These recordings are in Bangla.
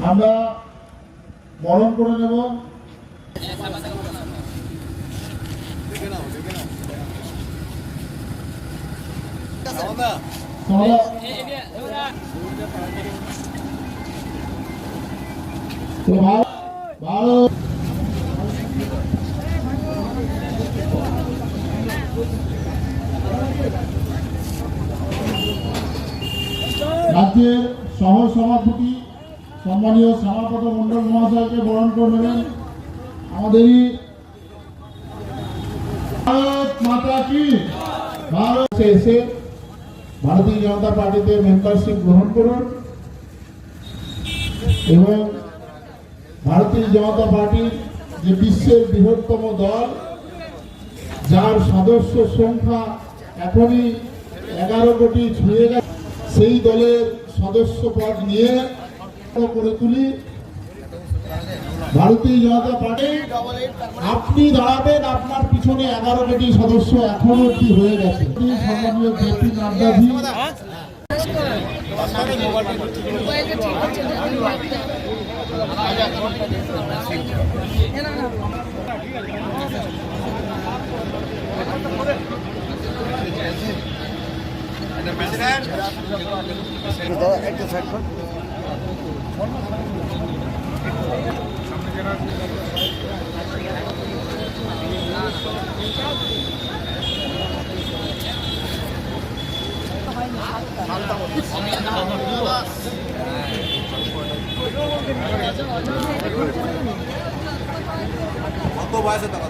আমরা বরণ করে নেব। ভারত রাজ্যের সহ সভাপতি সম্মানীয় শ্যামাপদ মন্ডল মহাশয়কে বরণ করে নেবেন আমাদেরই ভারতীয় জনতা পার্টিতে মেম্বারশিপ গ্রহণ করুন এবং ভারতীয় জনতা পার্টির যে বিশ্বের বৃহত্তম দল, যার সদস্য সংখ্যা এখনই এগারো কোটি ছুঁয়ে গেছে, সেই দলের সদস্য পদ নিয়ে করে তুলি। ভারতীয় জনতা পার্টি আপনি দাঁড়াবেন আপনার পিছনে এগারো কোটি সদস্য এখনও অব্দি হয়ে গেছে? জেপি নাড্ডাজি মোবাইলটা টাকা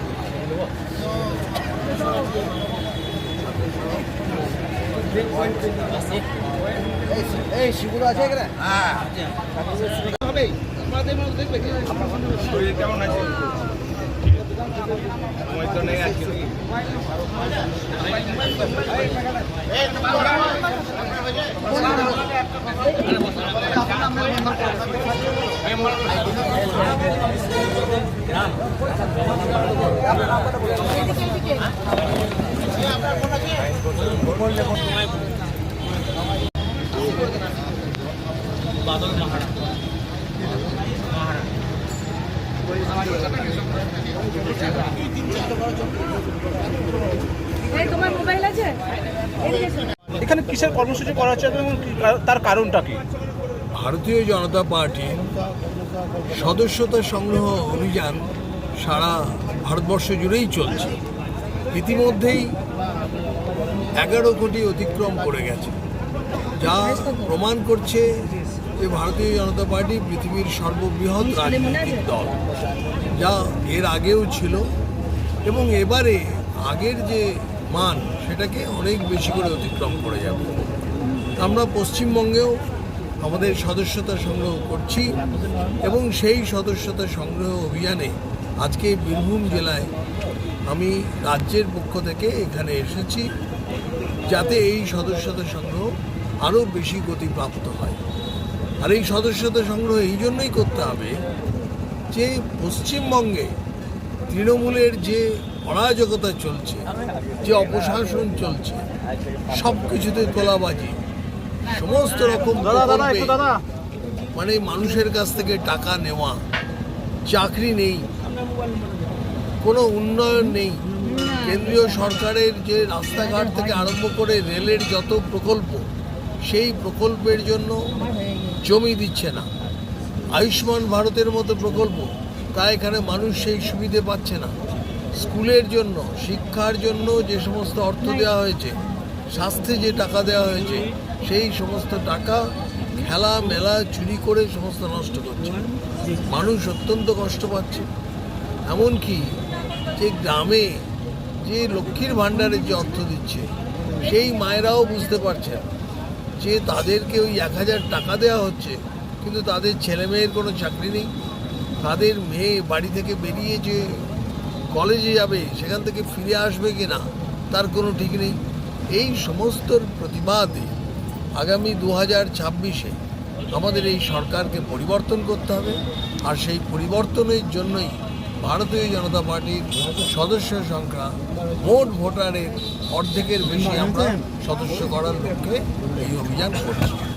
এই শিগুলো আছে এখানে? শরীর কেমন আছে? সময় তো নেই আজকে এই তোমার মোবাইল আছে এদিকে এসো। এখানে কিসের কর্মসূচি করা হচ্ছে এবং তার কারণটা কি? ভারতীয় জনতা পার্টির সদস্যতা সংগ্রহ অভিযান সারা ভারতবর্ষ জুড়েই চলছে। ইতিমধ্যেই এগারো কোটি অতিক্রম করে গেছে। যা প্রমাণ করছে যে ভারতীয় জনতা পার্টি পৃথিবীর সর্ববৃহৎ রাজনৈতিক দল। যা এর আগেও ছিল এবং এবারে আগের যে মান, সেটাকে অনেক বেশি করে অতিক্রম করে যাবে। আমরা পশ্চিমবঙ্গেও আমাদের সদস্যতা সংগ্রহ করছি এবং সেই সদস্যতা সংগ্রহ অভিযানে আজকে বীরভূম জেলায় আমি রাজ্যের পক্ষ থেকে এখানে এসেছি যাতে এই সদস্যতা সংগ্রহ আরও বেশি গতিপ্রাপ্ত হয়। আর এই সদস্যতা সংগ্রহ এই জন্যই করতে হবে যে পশ্চিমবঙ্গে তৃণমূলের যে অরাজকতা চলছে যে অপশাসন চলছে সব কিছুতে তোলাবাজি সমস্ত রকম মানে মানুষের কাছ থেকে টাকা নেওয়া চাকরি নেই কোনো উন্নয়ন নেই। কেন্দ্রীয় সরকারের যে রাস্তাঘাট থেকে আরম্ভ করে রেলের যত প্রকল্প সেই প্রকল্পের জন্য জমি দিচ্ছে না। আয়ুষ্মান ভারতের মতো প্রকল্প তা এখানে মানুষ সেই সুবিধে পাচ্ছে না। স্কুলের জন্য শিক্ষার জন্য যে সমস্ত অর্থ দেওয়া হয়েছে স্বাস্থ্যে যে টাকা দেওয়া হয়েছে সেই সমস্ত টাকা খেলা মেলা চুরি করে সমস্ত নষ্ট করছে। মানুষ অত্যন্ত কষ্ট পাচ্ছে। এমনকি যে গ্রামে যে লক্ষ্মীর ভাণ্ডারের যে অর্থ দিচ্ছে সেই মায়েরাও বুঝতে পারছেন যে তাদেরকে ওই এক হাজার টাকা দেওয়া হচ্ছে কিন্তু তাদের ছেলে মেয়ের কোনো চাকরি নেই। তাদের মেয়ে বাড়ি থেকে বেরিয়ে যে কলেজে যাবে, সেখান থেকে ফিরে আসবে কি না তার কোনো ঠিক নেই। এই সমস্তর প্রতিবাদে আগামী দু হাজার ছাব্বিশে আমাদের এই সরকারকে পরিবর্তন করতে হবে, আর সেই পরিবর্তনের জন্যই ভারতীয় জনতা পার্টির সদস্য সংখ্যা মোট ভোটারের অর্ধেকের বেশি আমরা সদস্য করার লক্ষ্যে এই অভিযান করছি।